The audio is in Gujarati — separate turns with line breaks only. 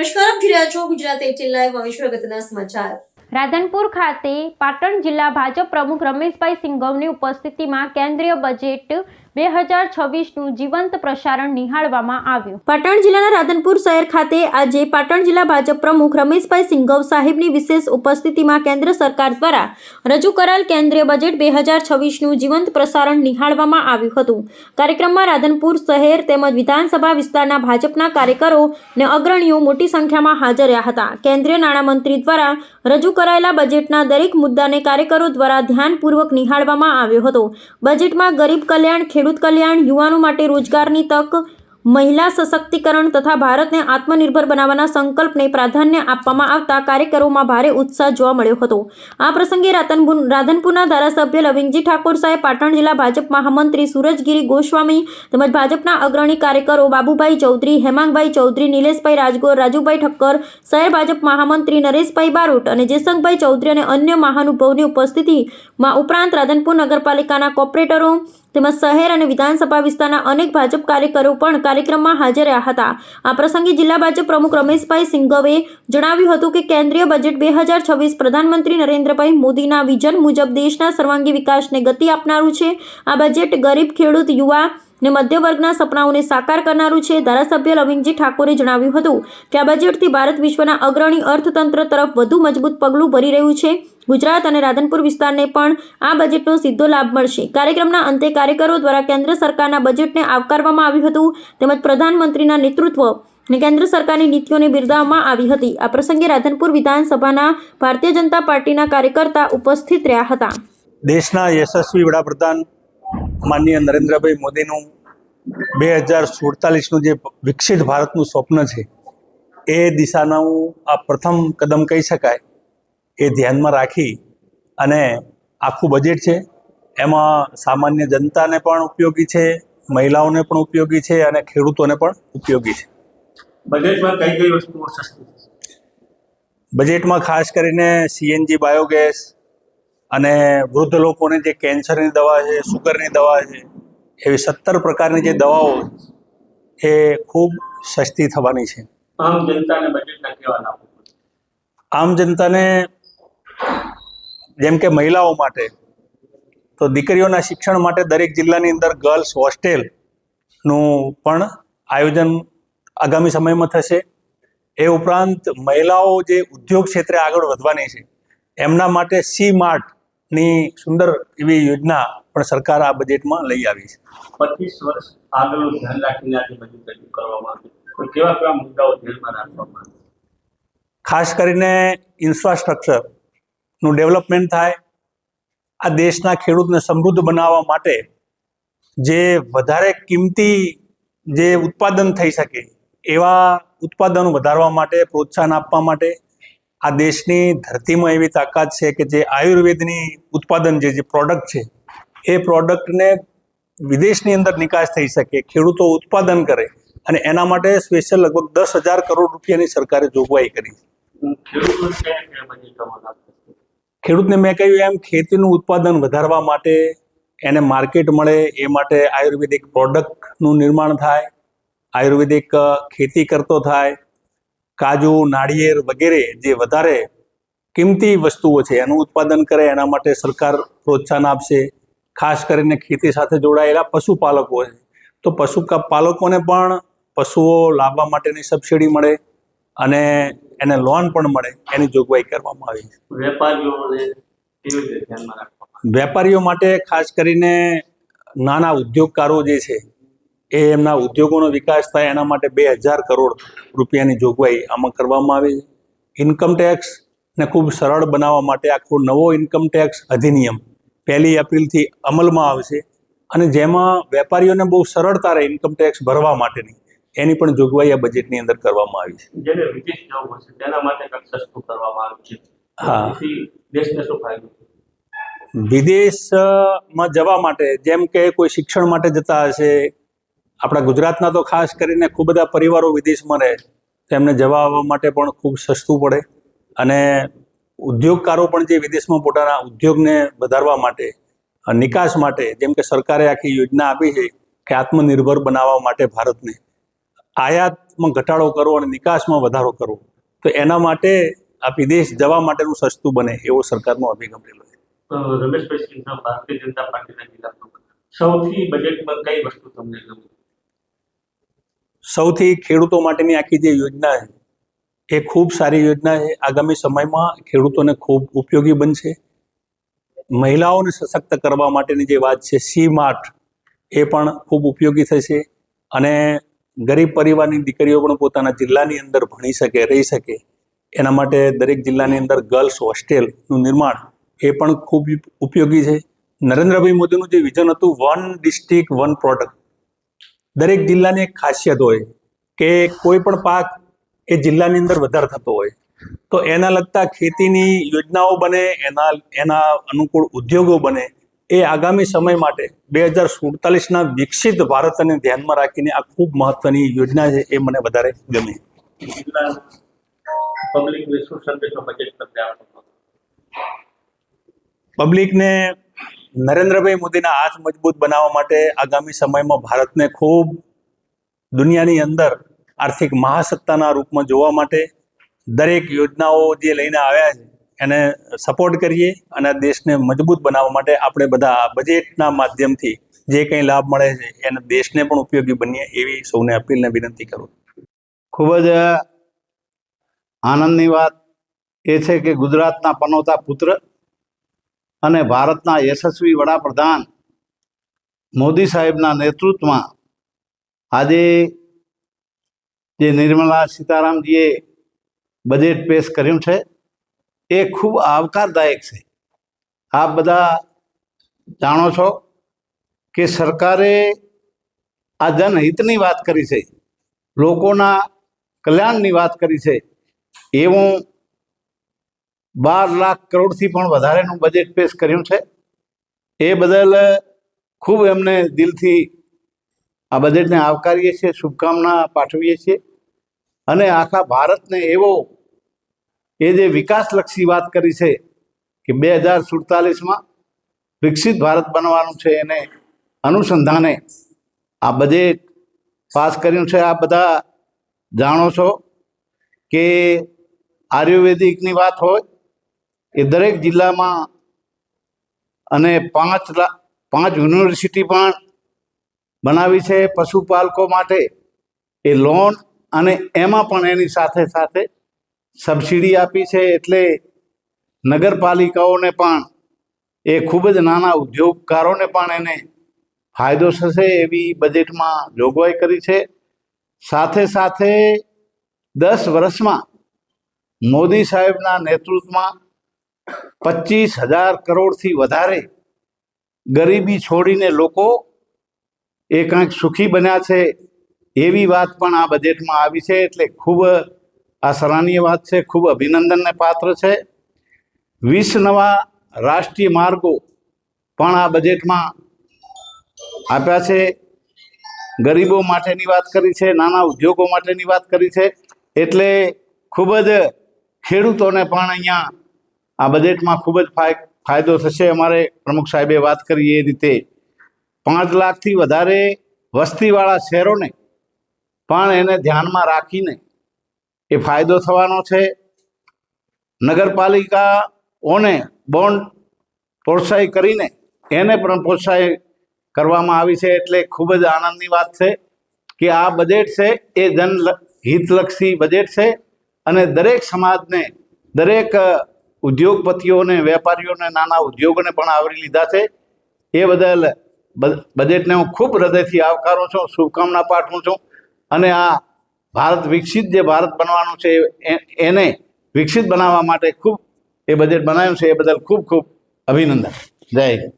નમસ્કાર, આપ જોઈ રહ્યા છો ગુજરાત એટીન લાઈવ વિશ્વ અગત્યના સમાચાર.
રાધનપુર ખાતે પાટણ જિલ્લા ભાજપ પ્રમુખ રમેશભાઈ સિંઘવની ઉપસ્થિતિમાં કેન્દ્રીય બજેટ બે હજાર છવ્વીસનું જીવંત પ્રસારણ નિહાળવામાં આવ્યું. પાટણ જિલ્લાના રાધનપુર શહેર ખાતે આજે પાટણ જિલ્લા ભાજપ પ્રમુખ રમેશભાઈ સિંઘવ સાહેબની વિશેષ ઉપસ્થિતિમાં કેન્દ્ર સરકાર દ્વારા રજૂ કરાયેલ કેન્દ્રીય બજેટ બે હજાર છવ્વીસનું જીવંત પ્રસારણ નિહાળવામાં આવ્યું હતું. કાર્યક્રમમાં રાધનપુર શહેર તેમજ વિધાનસભા વિસ્તારના ભાજપના કાર્યકરો અને અગ્રણીઓ મોટી સંખ્યામાં હાજર રહ્યા હતા. કેન્દ્રીય નાણામંત્રી દ્વારા રજૂ કરાયેલા બજેટના દરેક મુદ્દાને કાર્યકરો દ્વારા ધ્યાનપૂર્વક નિહાળવામાં આવ્યો હતો. બજેટમાં ગરીબ કલ્યાણ ખેડૂત કલ્યાણ, યુવાનો માટે રોજગારની તક, મહિલા સશક્તિકરણ તથા ભારતને આત્મનિર્ભર બનાવવાના સંકલ્પને પ્રાધાન્ય આપવામાં આવતા કાર્યકરોમાં ભારે ઉત્સાહ જોવા મળ્યો હતો. આ પ્રસંગે રાતનપુર રાધનપુરના ધારાસભ્ય લવિંગજી ઠાકોર સાહેબ પાટણ જિલ્લા ભાજપ મહામંત્રી સુરજગીરી ગોસ્વામી તેમજ ભાજપના અગ્રણી કાર્યકરો બાબુભાઈ ચૌધરી, હેમાંગભાઈ ચૌધરી, નિલેશભાઈ રાજગોર, રાજુભાઈ ઠક્કર, શહેર ભાજપ મહામંત્રી નરેશભાઈ બારોટ અને જયશંકભાઈ ચૌધરી અને અન્ય મહાનુભાવની ઉપસ્થિતિમાં ઉપરાંત રાધનપુર નગરપાલિકાના કોર્પોરેટરો તેમજ શહેર અને વિધાનસભા વિસ્તારના અનેક ભાજપ કાર્યકરો પણ કાર્યક્રમમાં હાજર રહ્યા હતા. આ પ્રસંગે જિલ્લા ભાજપ પ્રમુખ રમેશભાઈ સિંઘવે જણાવ્યું હતું કે કેન્દ્રીય બજેટ બે હજાર છવ્વીસ પ્રધાનમંત્રી નરેન્દ્રભાઈ મોદીના વિઝન મુજબ દેશના સર્વાંગી વિકાસને ગતિ આપનારું છે. આ બજેટ ગરીબ ખેડૂત, યુવા ને મધ્ય વર્ગના સપનાઓને સાકાર કરનારું છે ધારાસભ્ય લવિંગજી ઠાકોરે જણાવ્યું હતું કે આ બજેટથી ભારત વિશ્વના અગ્રણી અર્થતંત્ર તરફ વધુ મજબૂત પગલું ભરી રહ્યું છે. ગુજરાત અને રાધનપુર વિસ્તારને પણ આ બજેટનો સીધો લાભ મળશે. કાર્યક્રમના અંતે કાર્યકરો દ્વારા કેન્દ્ર સરકારના બજેટને આવકારવામાં આવ્યું હતું. તેમજ પ્રધાનમંત્રીના નેતૃત્વ અને કેન્દ્ર સરકારની નીતિઓને બિરદાવવામાં આવી હતી. આ પ્રસંગે રાધનપુર વિધાનસભાના ભારતીય જનતા પાર્ટીના કાર્યકર્તા ઉપસ્થિત રહ્યા હતા.
દેશના યશસ્વી વડાપ્રધાન માનનીય નરેન્દ્રભાઈ મોદીનું બે હજાર સુડતાલીસનું જે વિકસિત ભારતનું સ્વપ્ન છે એ દિશાનું આ પ્રથમ કદમ કહી શકાય. એ ધ્યાનમાં રાખી અને આખું બજેટ છે એમાં સામાન્ય જનતાને પણ ઉપયોગી છે મહિલાઓને પણ ઉપયોગી છે અને ખેડૂતોને પણ ઉપયોગી છે.
બજેટમાં કઈ કઈ વસ્તુઓ સસ્તી
બજેટમાં ખાસ કરીને સીએનજી બાયોગેસ અને વૃદ્ધ લોકોને જે કેન્સરની દવા છે સુગરની દવા છે એવી સત્તર પ્રકારની જે દવાઓ એ ખૂબ સસ્તી થવાની છે.
આમ જનતાને બજેટના
આમ જનતાને જેમ કે મહિલાઓ માટે તો દીકરીઓના શિક્ષણ માટે દરેક જિલ્લાની અંદર ગર્લ્સ હોસ્ટેલનું પણ આયોજન આગામી સમયમાં થશે. એ ઉપરાંત મહિલાઓ જે ઉદ્યોગ ક્ષેત્રે આગળ વધવાની છે એમના માટે સી માર્ટની સુંદર એવી યોજના પણ સરકાર આ બજેટમાં લઈ આવી છે.
પચીસ વર્ષ આગળનું ધ્યાન રાખીને આજે બજેટ રજૂ કરવામાં આવ્યું કેવા કેવા મુદ્દાઓ ધ્યાનમાં રાખવામાં
ખાસ કરીને ઇન્ફ્રાસ્ટ્રક્ચરનું ડેવલપમેન્ટ થાય આ દેશના ખેડૂતને સમૃદ્ધ બનાવવા માટે જે વધારે કિંમતી જે ઉત્પાદન થઈ શકે એવા ઉત્પાદનો વધારવા માટે પ્રોત્સાહન આપવા માટે આ દેશની ધરતીમાં એવી તાકાત છે કે જે આયુર્વેદની ઉત્પાદન જે જે પ્રોડક્ટ છે, એ પ્રોડક્ટને વિદેશની અંદર નિકાસ થઈ શકે, ખેડૂતો ઉત્પાદન કરે અને એના માટે સ્પેશિયલ લગભગ દસ હજાર કરોડ રૂપિયાની સરકારે જોગવાઈ કરી
ખેડૂતને
મેં કહ્યું એમ, ખેતીનું ઉત્પાદન વધારવા માટે એને માર્કેટ મળે, એ માટે આયુર્વેદિક પ્રોડક્ટનું નિર્માણ થાય, આયુર્વેદિક ખેતી કરતો થાય કાજુ નાળિયેર વગેરે જે વધારે કિંમતી વસ્તુઓ છે એનું ઉત્પાદન કરે એના માટે સરકાર પ્રોત્સાહન આપશે. ખાસ કરીને ખેતી સાથે જોડાયેલા પશુપાલકો છે. તો પશુ પાલકોને પણ પશુઓ લાવવા માટેની સબસિડી મળે અને એને લોન પણ મળે એની જોગવાઈ કરવામાં આવી છે.
વેપારીઓને રાખવામાં
વેપારીઓ માટે ખાસ કરીને નાના ઉદ્યોગકારો જે છે એ એમના ઉદ્યોગોનો વિકાસ થાય એના માટે બે હજાર કરોડ રૂપિયાની જોગવાઈ આમાં કરવામાં આવી છે. ઇન્કમ ટેક્સને ખૂબ સરળ બનાવવા માટે આખો નવો ઇન્કમ ટેક્સ અધિનિયમ પહેલી એપ્રિલથી અમલમાં આવશે અને જેમાં વેપારીઓને બહુ સરળતા રહે ઇન્કમ ટેક્સ ભરવા માટેની એની પણ જોગવાઈ આ બજેટની અંદર કરવામાં આવી છે.
જેને વિદેશ જવું હશે તેના માટે કંઈક સસ્તું કરવામાં આવ્યું છે.
હા.
દેશને શું ફાયદો
વિદેશમાં જવા માટે જેમ કે કોઈ શિક્ષણ માટે જતા હશે આપણા ગુજરાતના તો ખાસ કરીને ખૂબ બધા પરિવારો વિદેશમાં રહે તેમને જવા આવવા માટે પણ ખૂબ સસ્તું પડે. અને ઉદ્યોગકારો પણ જે વિદેશમાં પોતાના ઉદ્યોગને વધારવા માટે નિકાસ માટે, જેમ કે સરકારે આખી યોજના આપી છે કે આત્મનિર્ભર બનાવવા માટે ભારતને, આયાતમાં ઘટાડો કરવો અને નિકાસમાં વધારો કરવો, તો એના માટે આ વિદેશ જવા માટેનું સસ્તું બને એવો સરકારનો અભિગમ રહેલો છે.
રમેશભાઈ ભારતીય જનતા પાર્ટીના સૌથી બજેટમાં કઈ વસ્તુ તમને ગમી?
સૌથી ખેડૂતો માટેની આખી જે યોજના છે, એ ખૂબ સારી યોજના છે. આગામી સમયમાં ખેડૂતોને ખૂબ ઉપયોગી બનશે. મહિલાઓને સશક્ત કરવા માટેની જે વાત છે સી માર્ટ એ પણ ખૂબ ઉપયોગી થશે અને ગરીબ પરિવારની દીકરીઓ પણ પોતાના જિલ્લાની અંદર ભણી શકે, રહી શકે. એના માટે દરેક જિલ્લાની અંદર ગર્લ્સ હોસ્ટેલનું નિર્માણ એ પણ ખૂબ ઉપયોગી છે. નરેન્દ્રભાઈ મોદીનું જે વિઝન હતું વન ડિસ્ટ્રિક્ટ વન પ્રોડક્ટ દરેક જિલ્લાની એક ખાસિયત હોય કે કોઈ પણ પાક એ જિલ્લાની અંદર વધારે થતો હોય. તો એના લગતા ખેતીની યોજનાઓ બને એના એના અનુકૂળ ઉદ્યોગો બને એ આગામી સમય માટે બે હજાર સુડતાલીસના વિકસિત ભારતને ધ્યાનમાં રાખીને આ ખૂબ મહત્વની યોજના છે એ મને વધારે ગમી. પબ્લિકને નરેન્દ્રભાઈ મોદીના હાથ મજબૂત બનાવવા માટે આગામી સમયમાં ભારતને ખૂબ દુનિયાની અંદર આર્થિક મહાસત્તાના રૂપમાં જોવા માટે દરેક યોજનાઓ જે લઈને આવ્યા છે, એને સપોર્ટ કરીએ અને દેશને મજબૂત બનાવવા માટે આપણે બધા બજેટના માધ્યમથી જે કંઈ લાભ મળે છે, એને દેશને પણ ઉપયોગી બનીએ એવી સૌને અપીલને વિનંતી કરું
ખૂબ જ આનંદની વાત એ છે કે ગુજરાતના પનોતા પુત્ર અને ભારતના યશસ્વી વડાપ્રધાન મોદી સાહેબના નેતૃત્વમાં આજે જે નિર્મલા સીતારામજીએ બજેટ પેશ કર્યું છે, એ ખૂબ આવકારદાયક છે. આપ બધા જાણો છો કે સરકારે આ જનહિતની વાત કરી છે, લોકોના કલ્યાણની વાત કરી છે. એવું બાર લાખ કરોડથી પણ વધારેનું બજેટ પેશ કર્યું છે. એ બદલ ખૂબ એમને દિલથી આ બજેટને આવકારીએ છીએ, શુભકામના પાઠવીએ છીએ. અને આખા ભારતને એવો એ જે વિકાસલક્ષી વાત કરી છે કે બે હજાર સુડતાલીસમાં વિકસિત ભારત બનવાનું છે એને અનુસંધાને આ બજેટ પાસ કર્યું છે. આ બધા જાણો છો કે આયુર્વેદિકની વાત હોય એ દરેક જિલ્લામાં અને પાંચ પાંચ યુનિવર્સિટી પણ બનાવી છે પશુપાલકો માટે. એ લોન અને એમાં પણ એની સાથે સાથે સબસિડી આપી છે એટલે નગરપાલિકાઓને પણ એ ખૂબ જ નાના ઉદ્યોગકારોને પણ એને ફાયદો થશે એવી બજેટમાં જોગવાઈ કરી છે. સાથે સાથે દસ વર્ષમાં મોદી સાહેબના નેતૃત્વમાં પચીસ હજાર કરોડથી વધારે ગરીબી છોડીને લોકો એ કાંઈક સુખી બન્યા છે, એવી વાત પણ આ બજેટમાં આવી છે. એટલે ખૂબ આ સરાહનીય વાત છે, ખૂબ અભિનંદનને પાત્ર છે. વીસ નવા રાષ્ટ્રીય માર્ગો પણ આ બજેટમાં આપ્યા છે. ગરીબો માટેની વાત કરી છે, નાના ઉદ્યોગો માટેની વાત કરી છે. એટલે ખૂબ જ ખેડૂતોને પણ અહીંયા આ બજેટમાં ખૂબ જ ફાય- ફાયદો થશે. અમારે પ્રમુખ સાહેબે વાત કરી એ રીતે. પાંચ લાખથી વધારે વસ્તીવાળા શહેરોને પણ એને ધ્યાનમાં રાખીને એ ફાયદો થવાનો છે. નગરપાલિકાઓને બોન્ડ પ્રોત્સાહિત કરીને એને પણ પ્રોત્સાહિત કરવામાં આવી છે એટલે ખૂબ જ આનંદની વાત છે કે આ બજેટ છે એ જન હિતલક્ષી બજેટ છે અને દરેક સમાજને દરેક ઉદ્યોગપતિઓને, વેપારીઓને, નાના ઉદ્યોગોને પણ આવરી લીધા છે. એ બદલ બજેટને હું ખૂબ હૃદયથી આવકારું છું, શુભકામના પાઠવું છું. અને આ ભારત વિકસિત જે ભારત બનવાનું છે એને વિકસિત બનાવવા માટે ખૂબ એ બજેટ બનાવ્યું છે, એ બદલ ખૂબ ખૂબ અભિનંદન. જય